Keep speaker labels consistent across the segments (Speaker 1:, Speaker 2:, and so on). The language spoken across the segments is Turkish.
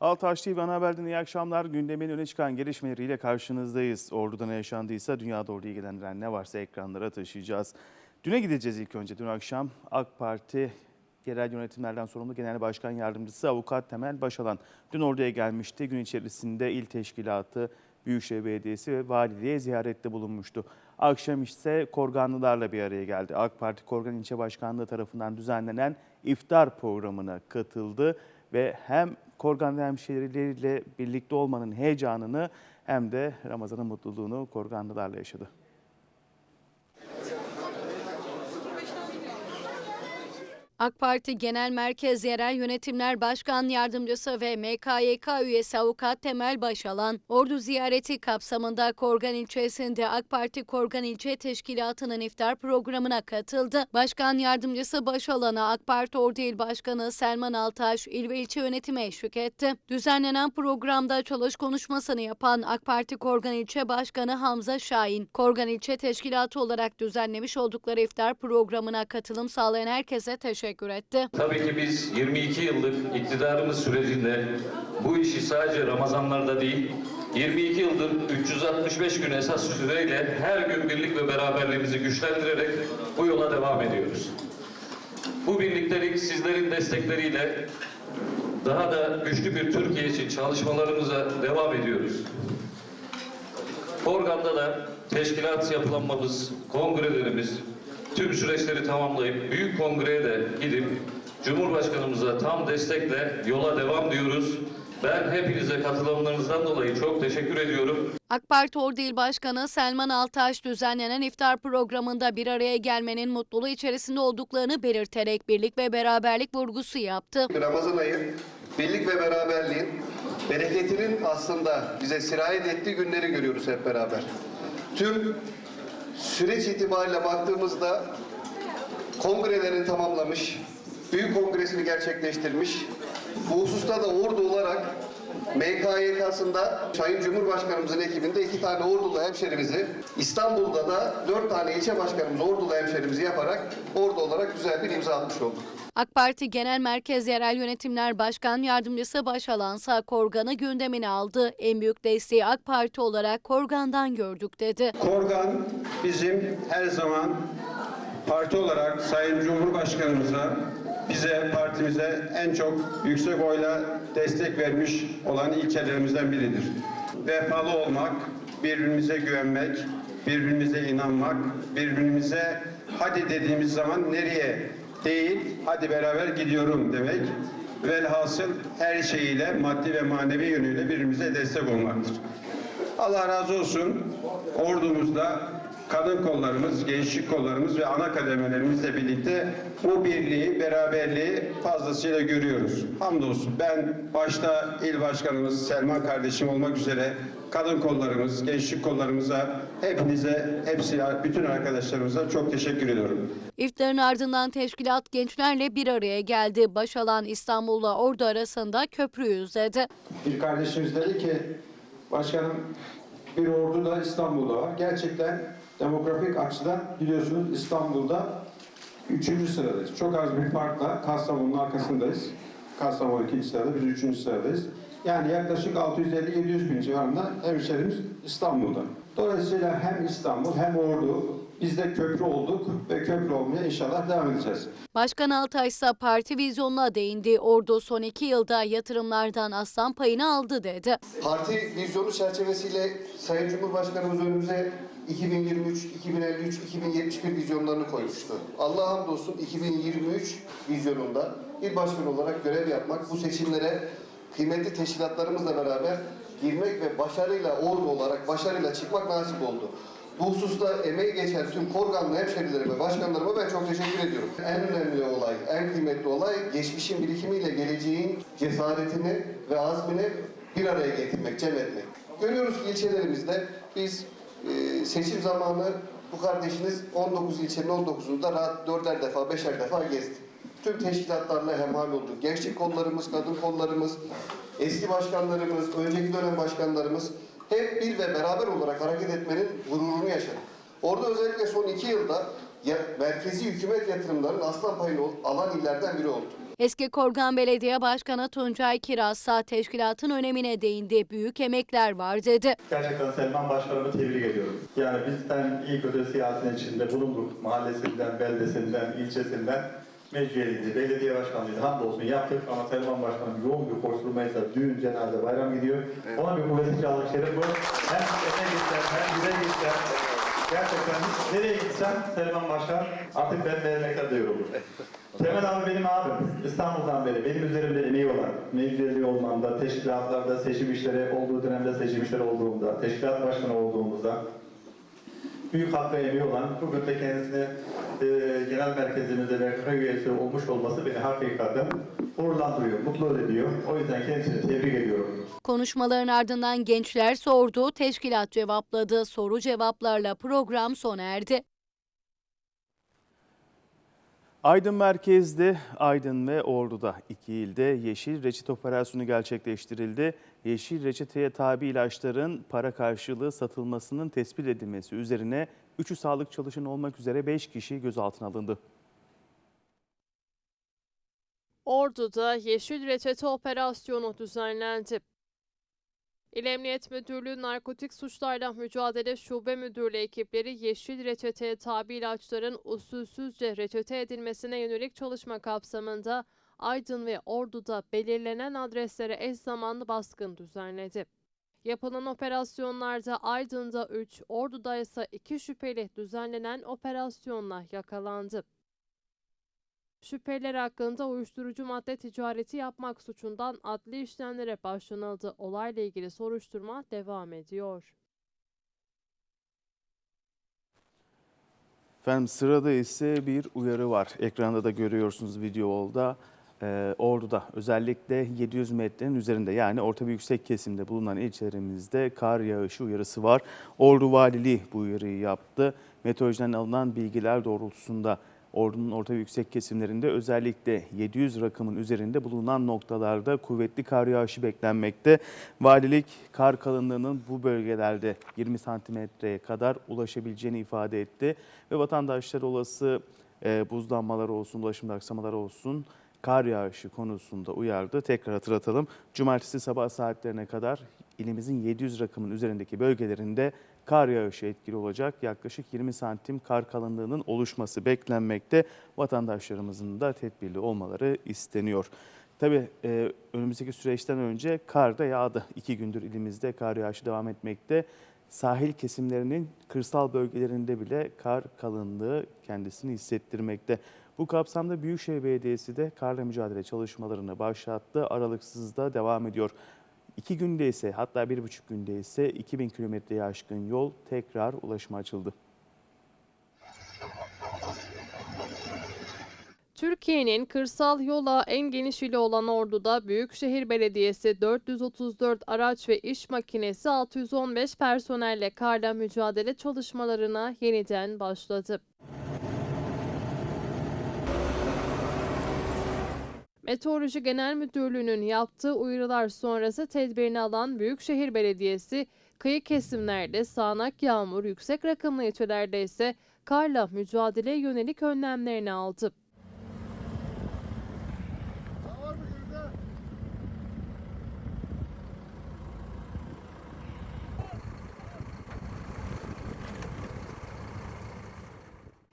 Speaker 1: Altaş TV Ana Haber'den iyi akşamlar. Gündemin öne çıkan gelişmeleriyle karşınızdayız. Ordu'da ne yaşandıysa dünyada ordu ilgilendiren ne varsa ekranlara taşıyacağız. Düne gideceğiz ilk önce. Dün akşam AK Parti Yerel Yönetimlerden sorumlu Genel Başkan Yardımcısı Avukat Temel Başalan dün orduya gelmişti. Gün içerisinde il teşkilatı, Büyükşehir Belediyesi ve valiliğe ziyarette bulunmuştu. Akşam ise Korganlılarla bir araya geldi. AK Parti Korgan İlçe Başkanlığı tarafından düzenlenen iftar programına katıldı ve hem Korganlı hemşehrileriyle birlikte olmanın heyecanını hem de Ramazan'ın mutluluğunu Korganlılarla yaşadı.
Speaker 2: AK Parti Genel Merkez Yerel Yönetimler Başkan Yardımcısı ve MKYK üyesi avukat Temel Başalan, ordu ziyareti kapsamında Korgan ilçesinde AK Parti Korgan İlçe Teşkilatı'nın iftar programına katıldı. Başkan Yardımcısı Başalan'a AK Parti Ordu İl Başkanı Selman Altaş, il ve ilçe yönetimi eşlik etti. Düzenlenen programda çalış konuşmasını yapan AK Parti Korgan İlçe Başkanı Hamza Şahin, Korgan İlçe Teşkilatı olarak düzenlemiş oldukları iftar programına katılım sağlayan herkese teşekkür etti.
Speaker 3: Tabii ki biz 22 yıllık iktidarımız sürecinde bu işi sadece Ramazanlarda değil, 22 yıldır 365 gün esas süreyle her gün birlik ve beraberliğimizi güçlendirerek bu yola devam ediyoruz. Bu birliktelik sizlerin destekleriyle daha da güçlü bir Türkiye için çalışmalarımıza devam ediyoruz. Organda da teşkilat yapılanmamız, kongrelerimiz, tüm süreçleri tamamlayıp büyük kongreye de gidip Cumhurbaşkanımıza tam destekle yola devam diyoruz. Ben hepinize katılımlarınızdan dolayı çok teşekkür ediyorum.
Speaker 2: AK Parti Ordu İl Başkanı Selman Altaş düzenlenen iftar programında bir araya gelmenin mutluluğu içerisinde olduklarını belirterek birlik ve beraberlik vurgusu yaptı.
Speaker 4: Ramazan ayı birlik ve beraberliğin bereketinin aslında bize sirayet ettiği günleri görüyoruz hep beraber. Tüm süreç itibariyle baktığımızda kongrelerini tamamlamış, büyük kongresini gerçekleştirmiş. Bu hususta da ordu olarak MKYK'sında Sayın Cumhurbaşkanımızın ekibinde iki tane ordulu hemşerimizi, İstanbul'da da dört tane ilçe başkanımız ordulu hemşerimizi yaparak ordu olarak güzel bir imza atmış olduk.
Speaker 2: AK Parti Genel Merkez Yerel Yönetimler Başkan Yardımcısı Başalan Sağ Korgan'ı gündemine aldı. En büyük desteği AK Parti olarak Korgan'dan gördük dedi.
Speaker 5: Korgan bizim her zaman parti olarak Sayın Cumhurbaşkanımıza, bize, partimize en çok yüksek oyla destek vermiş olan ilçelerimizden biridir. Vefalı olmak, birbirimize güvenmek, birbirimize inanmak, birbirimize hadi dediğimiz zaman nereye değil, hadi beraber gidiyorum demek. Velhasıl her şeyiyle maddi ve manevi yönüyle birbirimize destek olmaktır. Allah razı olsun ordumuzda kadın kollarımız, gençlik kollarımız ve ana kademelerimizle birlikte bu birliği, beraberliği fazlasıyla görüyoruz. Hamdolsun ben başta il başkanımız Selman kardeşim olmak üzere kadın kollarımız, gençlik kollarımıza, hepinize, hepsi, bütün arkadaşlarımıza çok teşekkür ediyorum.
Speaker 2: İftarın ardından teşkilat gençlerle bir araya geldi. Başalan İstanbul'la Ordu arasında köprüyü izledi.
Speaker 5: Bir kardeşimiz dedi ki, başkanım bir ordu da İstanbul'da var. Gerçekten demografik açıdan biliyorsunuz İstanbul'da üçüncü sıradayız. Çok az bir farkla Kastamonu'nun arkasındayız. Kastamonu ikinci sırada, biz üçüncü sıradayız. Yani yaklaşık 650-700 bin civarında hemşerimiz İstanbul'da. Dolayısıyla hem İstanbul hem Ordu biz de köprü olduk ve köprü olmaya inşallah devam edeceğiz.
Speaker 2: Başkan Altay ise parti vizyonuna değindi. Ordu son iki yılda yatırımlardan aslan payını aldı dedi.
Speaker 4: Parti vizyonu çerçevesiyle Sayın Cumhurbaşkanımız önümüze 2023, 2053, 2071 vizyonlarını koymuştu. Allah hamdolsun 2023 vizyonunda bir başkan olarak görev yapmak, bu seçimlere kıymetli teşkilatlarımızla beraber girmek ve başarıyla ordu olarak başarıyla çıkmak nasip oldu. Bu hususta emeği geçen tüm Korganlı hemşerilerime, başkanlarıma ben çok teşekkür ediyorum. En önemli olay, en kıymetli olay geçmişin birikimiyle geleceğin cesaretini ve azmini bir araya getirmek, cem etmek. Görüyoruz ki ilçelerimizde biz e, seçim zamanı bu kardeşiniz 19 ilçenin 19'unda rahat dörder defa, beşer defa gezdi. Tüm teşkilatlarla hemhal oldu. Gençlik kollarımız, kadın kollarımız, eski başkanlarımız, önceki dönem başkanlarımız hep bir ve beraber olarak hareket etmenin gururunu yaşadık. Orada özellikle son iki yılda ya, merkezi hükümet yatırımlarının aslan payını alan illerden biri oldu.
Speaker 2: Eski Korgan Belediye Başkanı Tuncay Kiraz ise teşkilatın önemine değindi. Büyük emekler var dedi.
Speaker 6: Gerçekten Selman Başkanımı tebrik ediyorum. Yani bizden iyi kötü siyasetin içinde bulunduk. Mahallesinden, beldesinden, ilçesinden mecliyeliydi, belediye başkanlığıydı. Hamdolsun yaptık ama Selman Başkanım yoğun bir koşturmaysa düğün, cenaze, bayram gidiyor. Ona bir kuvvetli alkışlarım bu. Hem eve gitsem, hem bize gitsem. Gerçekten nereye gitsem Selman Başkan artık ben de diyor olur. Temel abi benim abim. İstanbul'dan beri benim üzerimde emeği olan, meclisi olmamda, teşkilatlarda seçim işleri olduğu dönemde seçim işleri olduğumda, teşkilat başkanı olduğumuzda büyük hakkı emeği olan, bugün de kendisine e, genel merkezimizde ve köy üyesi olmuş olması beni hakikaten gururlandırıyor, mutlu ediyor. O yüzden kendisini tebrik ediyorum.
Speaker 2: Konuşmaların ardından gençler sordu, teşkilat cevapladı. Soru cevaplarla program sona erdi.
Speaker 1: Aydın merkezde, Aydın ve Ordu'da iki ilde yeşil reçete operasyonu gerçekleştirildi. Yeşil reçeteye tabi ilaçların para karşılığı satılmasının tespit edilmesi üzerine 3'ü sağlık çalışanı olmak üzere 5 kişi gözaltına alındı.
Speaker 7: Ordu'da Yeşil Reçete Operasyonu düzenlendi. İl Emniyet Müdürlüğü Narkotik Suçlarla Mücadele Şube Müdürlüğü ekipleri yeşil reçeteye tabi ilaçların usulsüzce reçete edilmesine yönelik çalışma kapsamında Aydın ve Ordu'da belirlenen adreslere eş zamanlı baskın düzenledi. Yapılan operasyonlarda Aydın'da 3, Ordu'da ise 2 şüpheli düzenlenen operasyonla yakalandı. Şüpheliler hakkında uyuşturucu madde ticareti yapmak suçundan adli işlemlere başlanıldı. Olayla ilgili soruşturma devam ediyor.
Speaker 1: Efendim sırada ise bir uyarı var. Ekranda da görüyorsunuz videoda. Ee, Ordu'da özellikle 700 metrenin üzerinde yani orta ve yüksek kesimde bulunan ilçelerimizde kar yağışı uyarısı var. Ordu Valiliği bu uyarıyı yaptı. Meteorolojiden alınan bilgiler doğrultusunda Ordu'nun orta ve yüksek kesimlerinde özellikle 700 rakımın üzerinde bulunan noktalarda kuvvetli kar yağışı beklenmekte. Valilik kar kalınlığının bu bölgelerde 20 santimetreye kadar ulaşabileceğini ifade etti. Ve vatandaşlar olası e, buzlanmalar olsun, ulaşımda aksamalar olsun kar yağışı konusunda uyardı. Tekrar hatırlatalım. Cumartesi sabah saatlerine kadar ilimizin 700 rakımın üzerindeki bölgelerinde kar yağışı etkili olacak. Yaklaşık 20 santim kar kalınlığının oluşması beklenmekte. Vatandaşlarımızın da tedbirli olmaları isteniyor. Tabii e, önümüzdeki süreçten önce kar da yağdı. İki gündür ilimizde kar yağışı devam etmekte. Sahil kesimlerinin kırsal bölgelerinde bile kar kalınlığı kendisini hissettirmekte. Bu kapsamda Büyükşehir Belediyesi de karla mücadele çalışmalarını başlattı. Aralıksız da devam ediyor. İki günde ise hatta bir buçuk günde ise 2000 kilometreye aşkın yol tekrar ulaşıma açıldı.
Speaker 7: Türkiye'nin kırsal yola en geniş ili olan Ordu'da Büyükşehir Belediyesi 434 araç ve iş makinesi 615 personelle karla mücadele çalışmalarına yeniden başladı. Meteoroloji Genel Müdürlüğü'nün yaptığı uyarılar sonrası tedbirini alan Büyükşehir Belediyesi, kıyı kesimlerde sağanak yağmur, yüksek rakımlı ilçelerde ise karla mücadeleye yönelik önlemlerini aldı.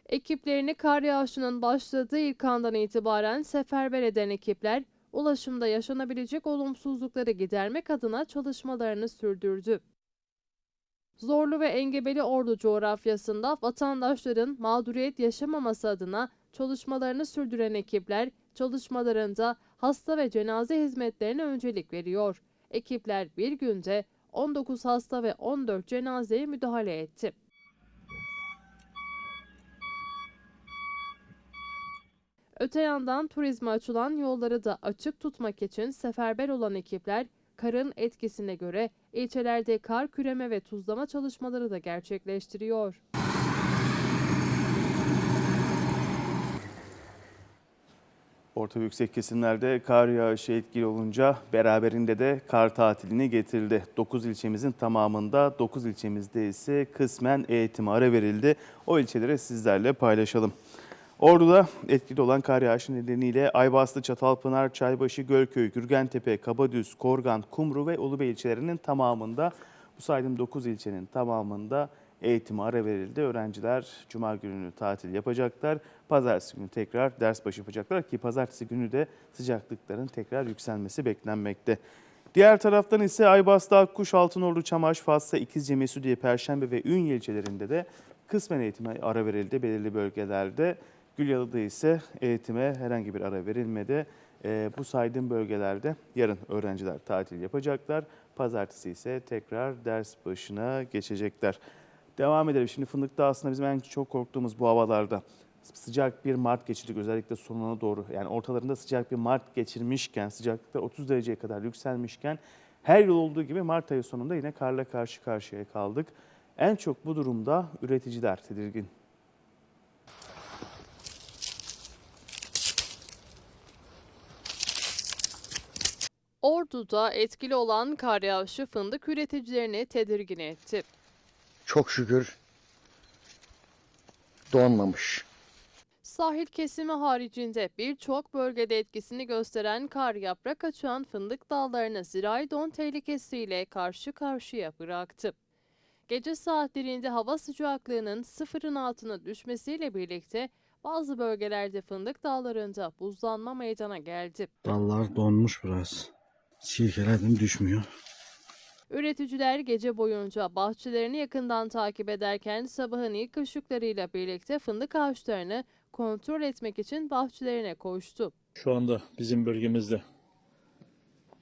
Speaker 7: Ekiplerini kar yağışının başladığı ilk andan itibaren seferber eden ekipler, ulaşımda yaşanabilecek olumsuzlukları gidermek adına çalışmalarını sürdürdü. Zorlu ve engebeli Ordu coğrafyasında vatandaşların mağduriyet yaşamaması adına çalışmalarını sürdüren ekipler, çalışmalarında hasta ve cenaze hizmetlerine öncelik veriyor. Ekipler bir günde 19 hasta ve 14 cenazeye müdahale etti. Öte yandan turizme açılan yolları da açık tutmak için seferber olan ekipler karın etkisine göre ilçelerde kar küreme ve tuzlama çalışmaları da gerçekleştiriyor.
Speaker 1: Orta yüksek kesimlerde kar yağışı etkili olunca beraberinde de kar tatilini getirdi. 9 ilçemizin tamamında 9 ilçemizde ise kısmen eğitime ara verildi. O ilçeleri sizlerle paylaşalım. Ordu'da etkili olan kar yağışı nedeniyle Aybastı, Çatalpınar, Çaybaşı, Gölköy, Gürgentepe, Kabadüz, Korgan, Kumru ve Ulubey ilçelerinin tamamında bu saydığım 9 ilçenin tamamında eğitime ara verildi. Öğrenciler cuma gününü tatil yapacaklar. Pazartesi günü tekrar ders başı yapacaklar ki pazartesi günü de sıcaklıkların tekrar yükselmesi beklenmekte. Diğer taraftan ise Aybas'ta Akkuş, Altınordu, Çamaş, Fatsa, İkizce, Mesudiye, Perşembe ve Ünye ilçelerinde de kısmen eğitime ara verildi belirli bölgelerde. Gülyalı'da ise eğitime herhangi bir ara verilmedi. Ee, bu saydığım bölgelerde yarın öğrenciler tatil yapacaklar. Pazartesi ise tekrar ders başına geçecekler. Devam edelim. Şimdi Fındık'ta aslında bizim en çok korktuğumuz bu havalarda sıcak bir Mart geçirdik özellikle sonuna doğru. Yani ortalarında sıcak bir Mart geçirmişken sıcaklıklar 30 dereceye kadar yükselmişken her yıl olduğu gibi Mart ayı sonunda yine karla karşı karşıya kaldık. En çok bu durumda üreticiler tedirgin.
Speaker 7: Ordu'da etkili olan kar yağışı fındık üreticilerini tedirgin etti.
Speaker 8: çok şükür donmamış.
Speaker 7: Sahil kesimi haricinde birçok bölgede etkisini gösteren kar yaprak açan fındık dallarını zirai don tehlikesiyle karşı karşıya bıraktı. Gece saatlerinde hava sıcaklığının sıfırın altına düşmesiyle birlikte bazı bölgelerde fındık dallarında buzlanma meydana geldi.
Speaker 9: Dallar donmuş biraz. Sirkeledim düşmüyor.
Speaker 7: Üreticiler gece boyunca bahçelerini yakından takip ederken sabahın ilk ışıklarıyla birlikte fındık ağaçlarını kontrol etmek için bahçelerine koştu.
Speaker 9: Şu anda bizim bölgemizde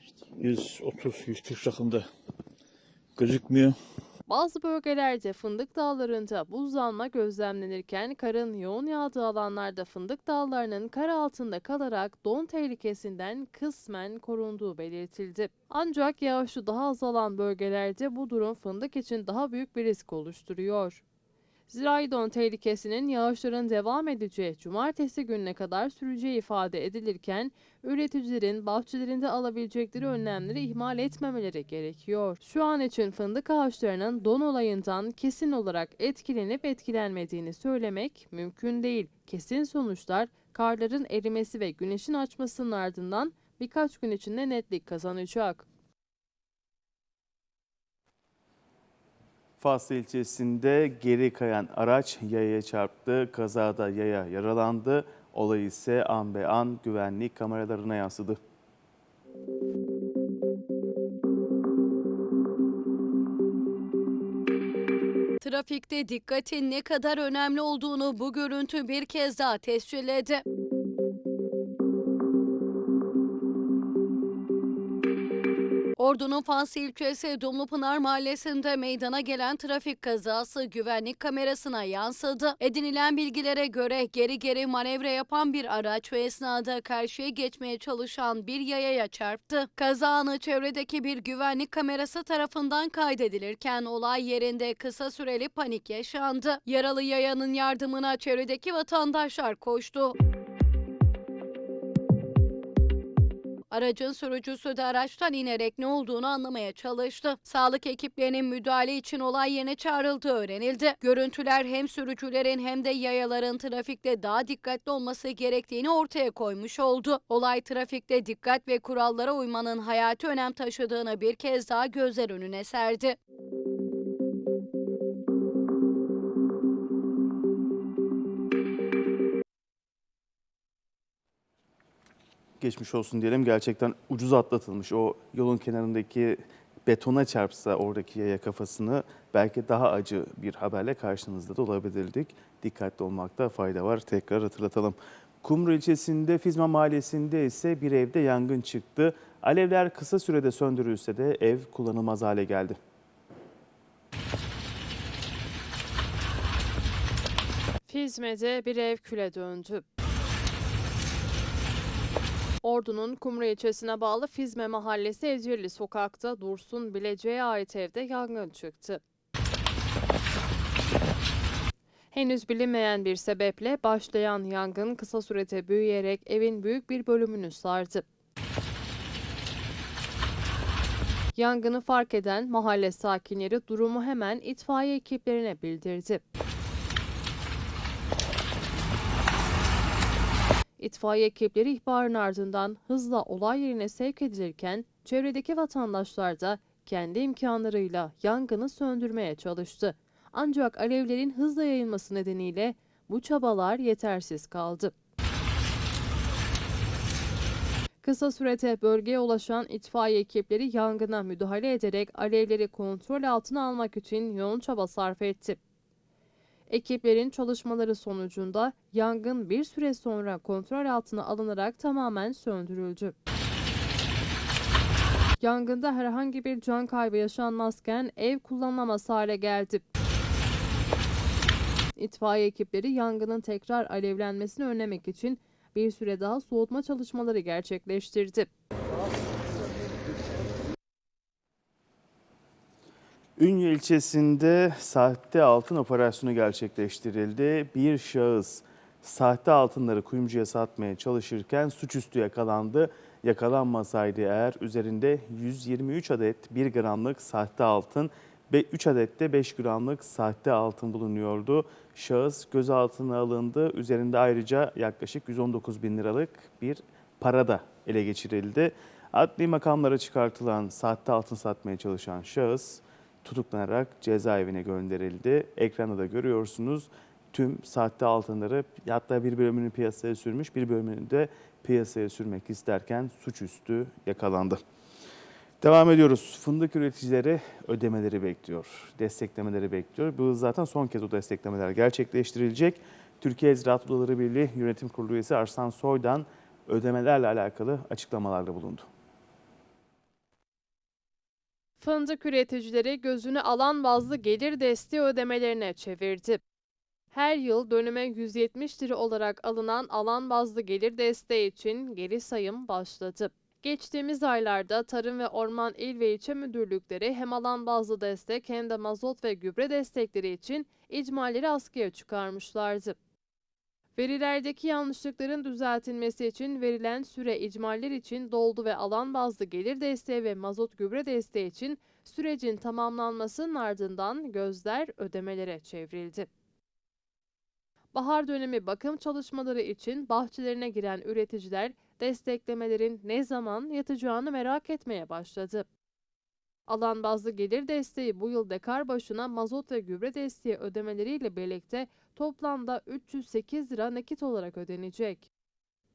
Speaker 9: işte 130-140 rakımda gözükmüyor.
Speaker 7: Bazı bölgelerde fındık dağlarında buzlanma gözlemlenirken karın yoğun yağdığı alanlarda fındık dallarının kar altında kalarak don tehlikesinden kısmen korunduğu belirtildi. Ancak yağışı daha azalan bölgelerde bu durum fındık için daha büyük bir risk oluşturuyor. Zirai don tehlikesinin yağışların devam edeceği cumartesi gününe kadar süreceği ifade edilirken üreticilerin bahçelerinde alabilecekleri önlemleri ihmal etmemeleri gerekiyor. Şu an için fındık ağaçlarının don olayından kesin olarak etkilenip etkilenmediğini söylemek mümkün değil. Kesin sonuçlar karların erimesi ve güneşin açmasının ardından birkaç gün içinde netlik kazanacak.
Speaker 1: Faslı ilçesinde geri kayan araç yayaya çarptı. Kazada yaya yaralandı. Olay ise an be an güvenlik kameralarına yansıdı.
Speaker 2: Trafikte dikkatin ne kadar önemli olduğunu bu görüntü bir kez daha tescilledi. Ordu'nun Fansı ilçesi Dumlupınar mahallesinde meydana gelen trafik kazası güvenlik kamerasına yansıdı. Edinilen bilgilere göre geri geri manevra yapan bir araç ve esnada karşıya geçmeye çalışan bir yayaya çarptı. Kaza anı çevredeki bir güvenlik kamerası tarafından kaydedilirken olay yerinde kısa süreli panik yaşandı. Yaralı yayanın yardımına çevredeki vatandaşlar koştu. Aracın sürücüsü de araçtan inerek ne olduğunu anlamaya çalıştı. Sağlık ekiplerinin müdahale için olay yerine çağrıldığı öğrenildi. Görüntüler hem sürücülerin hem de yayaların trafikte daha dikkatli olması gerektiğini ortaya koymuş oldu. Olay trafikte dikkat ve kurallara uymanın hayati önem taşıdığını bir kez daha gözler önüne serdi.
Speaker 1: Geçmiş olsun diyelim. Gerçekten ucuz atlatılmış. O yolun kenarındaki betona çarpsa oradaki yaya kafasını belki daha acı bir haberle karşınızda da olabilirdik. Dikkatli olmakta fayda var. Tekrar hatırlatalım. Kumru ilçesinde Fizma mahallesinde ise bir evde yangın çıktı. Alevler kısa sürede söndürülse de ev kullanılmaz hale geldi.
Speaker 7: Fizme'de bir ev küle döndü. Ordu'nun Kumru ilçesine bağlı Fizme mahallesi Evcirli sokakta Dursun Bilecik'e ait evde yangın çıktı. Henüz bilinmeyen bir sebeple başlayan yangın kısa sürede büyüyerek evin büyük bir bölümünü sardı. Yangını fark eden mahalle sakinleri durumu hemen itfaiye ekiplerine bildirdi. İtfaiye ekipleri ihbarın ardından hızla olay yerine sevk edilirken çevredeki vatandaşlar da kendi imkanlarıyla yangını söndürmeye çalıştı. Ancak alevlerin hızla yayılması nedeniyle bu çabalar yetersiz kaldı. Kısa sürede bölgeye ulaşan itfaiye ekipleri yangına müdahale ederek alevleri kontrol altına almak için yoğun çaba sarf etti. Ekiplerin çalışmaları sonucunda yangın bir süre sonra kontrol altına alınarak tamamen söndürüldü. Yangında herhangi bir can kaybı yaşanmazken ev kullanılamaz hale geldi. İtfaiye ekipleri yangının tekrar alevlenmesini önlemek için bir süre daha soğutma çalışmaları gerçekleştirdi.
Speaker 1: Ünye ilçesinde sahte altın operasyonu gerçekleştirildi. Bir şahıs sahte altınları kuyumcuya satmaya çalışırken suçüstü yakalandı. Yakalanmasaydı eğer üzerinde 123 adet 1 gramlık sahte altın ve 3 adet de 5 gramlık sahte altın bulunuyordu. Şahıs gözaltına alındı. Üzerinde ayrıca yaklaşık 119 bin liralık bir para da ele geçirildi. Adli makamlara çıkartılan sahte altın satmaya çalışan şahıs tutuklanarak cezaevine gönderildi. Ekranda da görüyorsunuz tüm sahte altınları hatta bir bölümünü piyasaya sürmüş bir bölümünü de piyasaya sürmek isterken suçüstü yakalandı. Devam ediyoruz. Fındık üreticileri ödemeleri bekliyor. Desteklemeleri bekliyor. Bu zaten son kez o desteklemeler gerçekleştirilecek. Türkiye Ziraat Odaları Birliği Yönetim Kurulu üyesi Arslan Soydan ödemelerle alakalı açıklamalarda bulundu.
Speaker 7: Fındık üreticileri gözünü alan bazlı gelir desteği ödemelerine çevirdi. Her yıl dönüme 170 lira olarak alınan alan bazlı gelir desteği için geri sayım başladı. Geçtiğimiz aylarda Tarım ve Orman İl ve İlçe Müdürlükleri hem alan bazlı destek hem de mazot ve gübre destekleri için icmalleri askıya çıkarmışlardı. Verilerdeki yanlışlıkların düzeltilmesi için verilen süre icmaller için doldu ve alan bazlı gelir desteği ve mazot gübre desteği için sürecin tamamlanmasının ardından gözler ödemelere çevrildi. Bahar dönemi bakım çalışmaları için bahçelerine giren üreticiler desteklemelerin ne zaman yatacağını merak etmeye başladı. Alan bazlı gelir desteği bu yıl dekar başına mazot ve gübre desteği ödemeleriyle birlikte toplamda 308 lira nakit olarak ödenecek.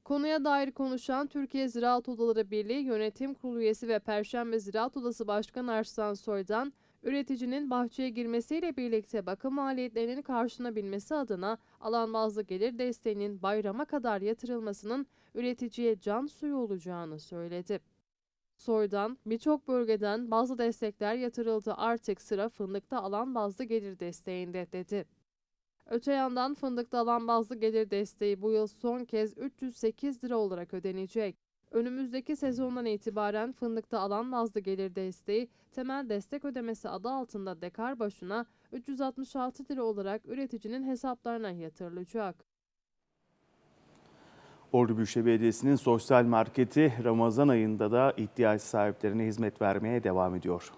Speaker 7: Konuya dair konuşan Türkiye Ziraat Odaları Birliği Yönetim Kurulu üyesi ve Perşembe Ziraat Odası Başkanı Arslan Soydan, üreticinin bahçeye girmesiyle birlikte bakım maliyetlerinin karşılanabilmesi adına alan bazlı gelir desteğinin bayrama kadar yatırılmasının üreticiye can suyu olacağını söyledi. Soydan, birçok bölgeden bazı destekler yatırıldı artık sıra fındıkta alan bazlı gelir desteğinde dedi. Öte yandan fındıkta alan bazlı gelir desteği bu yıl son kez 308 lira olarak ödenecek. Önümüzdeki sezondan itibaren fındıkta alan bazlı gelir desteği temel destek ödemesi adı altında dekar başına 366 lira olarak üreticinin hesaplarına yatırılacak.
Speaker 1: Ordu Büyükşehir Belediyesi'nin sosyal marketi Ramazan ayında da ihtiyaç sahiplerine hizmet vermeye devam ediyor.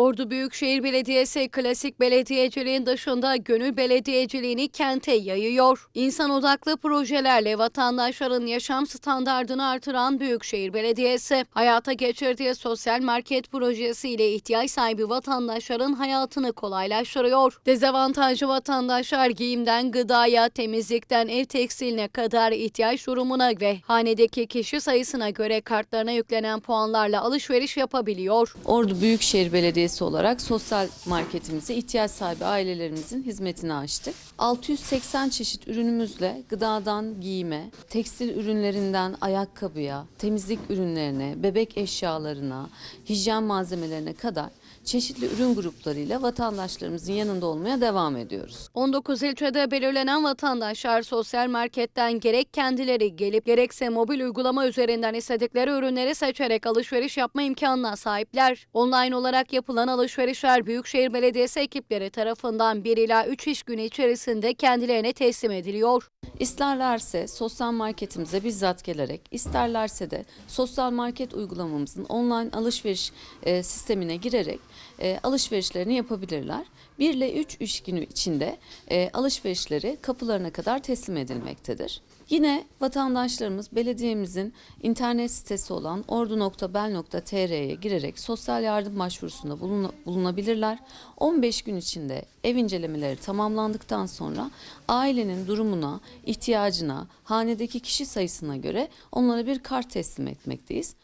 Speaker 2: Ordu Büyükşehir Belediyesi klasik belediyeciliğin dışında gönül belediyeciliğini kente yayıyor. İnsan odaklı projelerle vatandaşların yaşam standartını artıran Büyükşehir Belediyesi, hayata geçirdiği sosyal market projesiyle ihtiyaç sahibi vatandaşların hayatını kolaylaştırıyor. Dezavantajlı vatandaşlar giyimden gıdaya, temizlikten ev tekstiline kadar ihtiyaç durumuna ve hanedeki kişi sayısına göre kartlarına yüklenen puanlarla alışveriş yapabiliyor.
Speaker 10: Ordu Büyükşehir Belediyesi olarak sosyal marketimizi ihtiyaç sahibi ailelerimizin hizmetine açtık. 680 çeşit ürünümüzle gıdadan giyime, tekstil ürünlerinden ayakkabıya, temizlik ürünlerine, bebek eşyalarına, hijyen malzemelerine kadar çeşitli ürün gruplarıyla vatandaşlarımızın yanında olmaya devam ediyoruz.
Speaker 2: 19 ilçede belirlenen vatandaşlar sosyal marketten gerek kendileri gelip gerekse mobil uygulama üzerinden istedikleri ürünleri seçerek alışveriş yapma imkanına sahipler. Online olarak yapılan alışverişler Büyükşehir Belediyesi ekipleri tarafından 1 ila 3 iş günü içerisinde kendilerine teslim ediliyor.
Speaker 10: İsterlerse sosyal marketimize bizzat gelerek, isterlerse de sosyal market uygulamamızın online alışveriş e, sistemine girerek e, alışverişlerini yapabilirler. 1 ile 3 iş günü içinde e, alışverişleri kapılarına kadar teslim edilmektedir. Yine vatandaşlarımız belediyemizin internet sitesi olan ordu.bel.tr'ye girerek sosyal yardım başvurusunda buluna- bulunabilirler. 15 gün içinde ev incelemeleri tamamlandıktan sonra ailenin durumuna, ihtiyacına, hanedeki kişi sayısına göre onlara bir kart teslim etmekteyiz.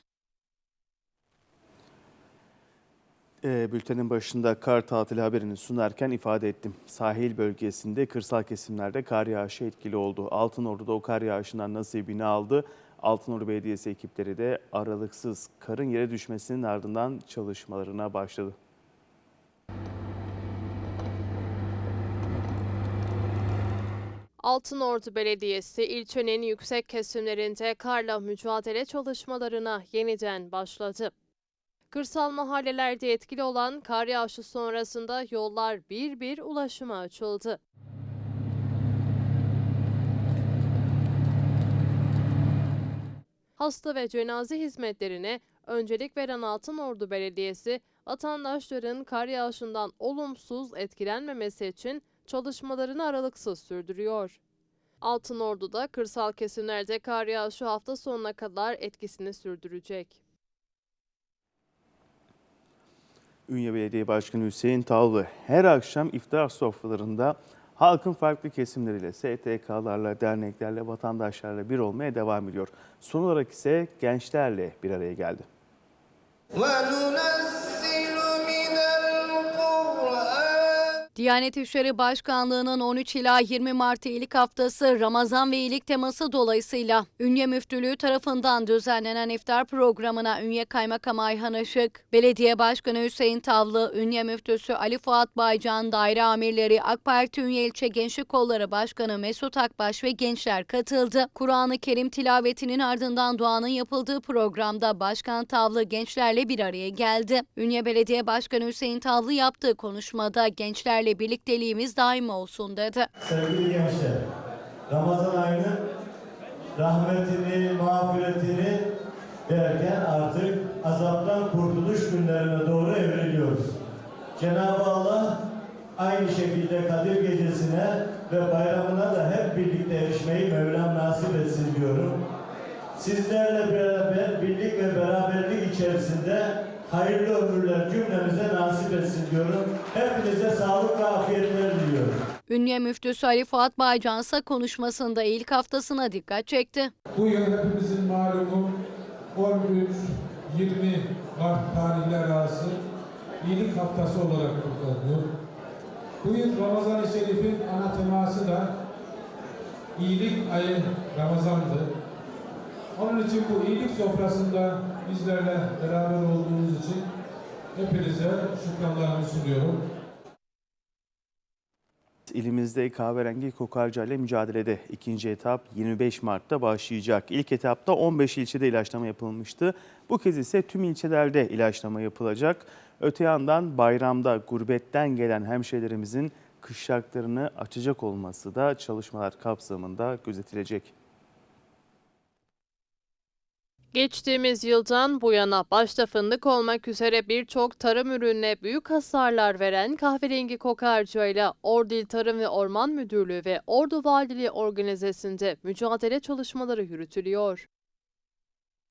Speaker 1: E, bültenin başında kar tatili haberini sunarken ifade ettim. Sahil bölgesinde kırsal kesimlerde kar yağışı etkili oldu. Altınordu'da o kar yağışından nasibini aldı. Altınordu Belediyesi ekipleri de aralıksız karın yere düşmesinin ardından çalışmalarına başladı.
Speaker 7: Altınordu Belediyesi ilçenin yüksek kesimlerinde karla mücadele çalışmalarına yeniden başladı. Kırsal mahallelerde etkili olan kar yağışı sonrasında yollar bir bir ulaşıma açıldı. Hasta ve cenaze hizmetlerine öncelik veren Altınordu Belediyesi, vatandaşların kar yağışından olumsuz etkilenmemesi için çalışmalarını aralıksız sürdürüyor. Altınordu'da kırsal kesimlerde kar yağışı hafta sonuna kadar etkisini sürdürecek.
Speaker 1: Ünye Belediye Başkanı Hüseyin Tavlı her akşam iftar sofralarında halkın farklı kesimleriyle, STK'larla, derneklerle, vatandaşlarla bir olmaya devam ediyor. Son olarak ise gençlerle bir araya geldi.
Speaker 2: Diyanet İşleri Başkanlığı'nın 13 ila 20 Mart iyilik haftası Ramazan ve iyilik teması dolayısıyla Ünye Müftülüğü tarafından düzenlenen iftar programına Ünye Kaymakam Ayhan Işık, Belediye Başkanı Hüseyin Tavlı, Ünye Müftüsü Ali Fuat Baycan, daire amirleri AK Parti Ünye İlçe Gençlik Kolları Başkanı Mesut Akbaş ve gençler katıldı. Kur'an-ı Kerim tilavetinin ardından duanın yapıldığı programda Başkan Tavlı gençlerle bir araya geldi. Ünye Belediye Başkanı Hüseyin Tavlı yaptığı konuşmada gençlerle birlikteliğimiz daim olsun dedi.
Speaker 11: Sevgili gençler, Ramazan ayının rahmetini, mağfiretini derken artık azaptan kurtuluş günlerine doğru evriliyoruz. Cenab-ı Allah aynı şekilde Kadir Gecesi'ne ve bayramına da hep birlikte erişmeyi Mevlam nasip etsin diyorum. Sizlerle beraber birlik ve beraberlik içerisinde hayırlı ömürler cümlemize nasip etsin diyorum. Hepinize sağlık ve afiyetler diliyorum.
Speaker 2: Ünye Müftüsü Ali Fuat Baycan ise konuşmasında iyilik haftasına dikkat çekti.
Speaker 12: Bu yıl hepimizin malumu 13-20 Mart tarihleri arası iyilik haftası olarak kutlanıyor. Bu yıl Ramazan-ı Şerif'in ana teması da iyilik ayı Ramazan'dı. Onun için bu iyilik sofrasında bizlerle beraber olduğunuz için hepinize şükranlarımı sunuyorum.
Speaker 1: İlimizde kahverengi kokarca ile mücadelede ikinci etap 25 Mart'ta başlayacak. İlk etapta 15 ilçede ilaçlama yapılmıştı. Bu kez ise tüm ilçelerde ilaçlama yapılacak. Öte yandan bayramda gurbetten gelen hemşehrilerimizin kışlaklarını açacak olması da çalışmalar kapsamında gözetilecek.
Speaker 7: Geçtiğimiz yıldan bu yana başta fındık olmak üzere birçok tarım ürününe büyük hasarlar veren kahverengi kokarca ile Ordu İl Tarım ve Orman Müdürlüğü ve Ordu Valiliği organizesinde mücadele çalışmaları yürütülüyor.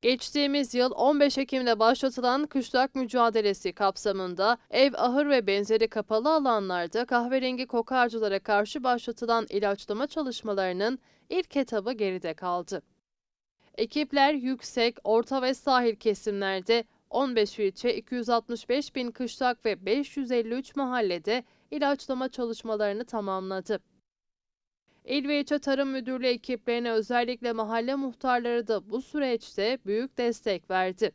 Speaker 7: Geçtiğimiz yıl 15 Ekim'de başlatılan kışlak mücadelesi kapsamında ev, ahır ve benzeri kapalı alanlarda kahverengi kokarcılara karşı başlatılan ilaçlama çalışmalarının ilk etabı geride kaldı. Ekipler yüksek, orta ve sahil kesimlerde 15 ilçe 265 bin kışlak ve 553 mahallede ilaçlama çalışmalarını tamamladı. İl ve ilçe tarım müdürlüğü ekiplerine özellikle mahalle muhtarları da bu süreçte büyük destek verdi.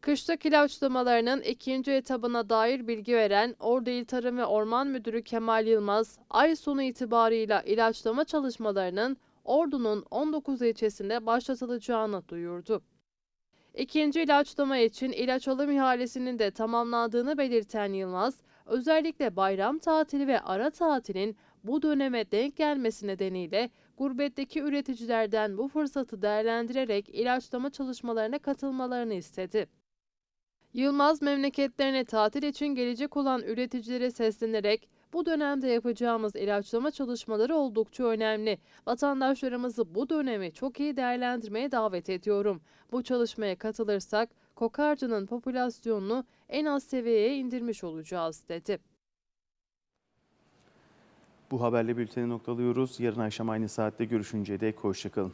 Speaker 7: Kışlık ilaçlamalarının ikinci etabına dair bilgi veren Ordu İl Tarım ve Orman Müdürü Kemal Yılmaz, ay sonu itibarıyla ilaçlama çalışmalarının Ordu'nun 19 ilçesinde başlatılacağını duyurdu. İkinci ilaçlama için ilaç alım ihalesinin de tamamlandığını belirten Yılmaz, özellikle bayram tatili ve ara tatilin bu döneme denk gelmesi nedeniyle gurbetteki üreticilerden bu fırsatı değerlendirerek ilaçlama çalışmalarına katılmalarını istedi. Yılmaz memleketlerine tatil için gelecek olan üreticilere seslenerek bu dönemde yapacağımız ilaçlama çalışmaları oldukça önemli. Vatandaşlarımızı bu dönemi çok iyi değerlendirmeye davet ediyorum. Bu çalışmaya katılırsak kokarcının popülasyonunu en az seviyeye indirmiş olacağız dedi.
Speaker 1: Bu haberle bülteni noktalıyoruz. Yarın akşam aynı saatte görüşünceye dek hoşçakalın.